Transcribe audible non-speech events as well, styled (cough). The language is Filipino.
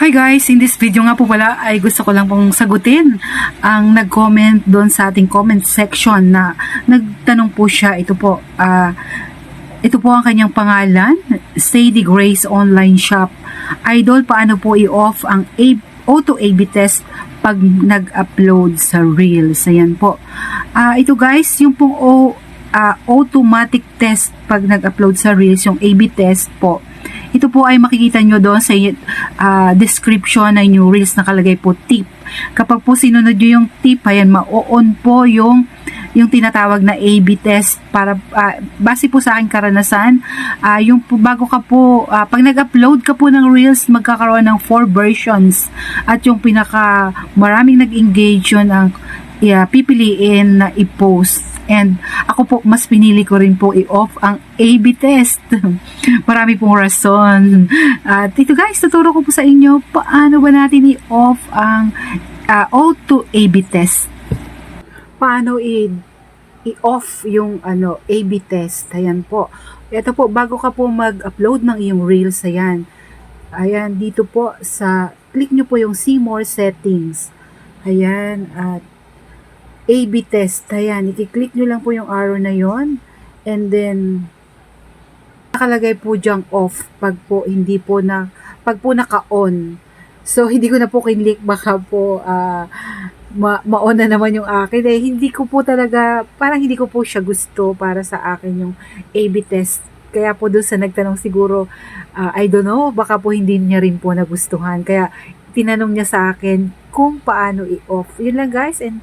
Hi guys, in this video nga po pala ay gusto ko lang pong sagutin ang nag-comment doon sa ating comment section na nagtanong po siya, ito po, ah, ito po ang kanyang pangalan, Sadie Grace Online Shop. Idol, paano po i-off ang A- auto A-B test pag nag-upload sa Reels? Ayan po. Ah, ito guys, yung pong o, ah, automatic test pag nag-upload sa Reels, yung A-B test po, ito po ay makikita nyo doon sa ah, description ng new reels nakalagay po tip. Kapag po sinunod nyo yung tip, ayan, ma-on po yung yung tinatawag na A-B test para ah, base po sa aking karanasan, ah, yung po, bago ka po, ah, pag nag-upload ka po ng Reels, magkakaroon ng four versions at yung pinaka maraming nag-engage yun ang yeah, pipiliin na i-post. And ako po, mas pinili ko rin po i-off ang A-B test. (laughs) Marami pong rason. At ito guys, tuturo ko po sa inyo paano ba natin i-off ang ah, auto A-B test. Paano i- i-off yung ano A-B test. Ayan po. Ito po, bago ka po mag-upload ng iyong Reels, ayan. Ayan, dito po sa, click nyo po yung see more settings. Ayan, at A-B test. Ayan, i-click nyo lang po yung arrow na yon And then, nakalagay po diyang off pag po hindi po na, pag po naka-on. So, (laughs) hindi ko na po kinlik baka po ma maon na naman yung akin. Eh, hindi ko po talaga, parang hindi ko po siya gusto para sa akin yung A-B test. Kaya po doon sa nagtanong siguro, ah, I don't know, baka po hindi niya rin po nagustuhan. Kaya tinanong niya sa akin kung paano i-off. Yun lang guys and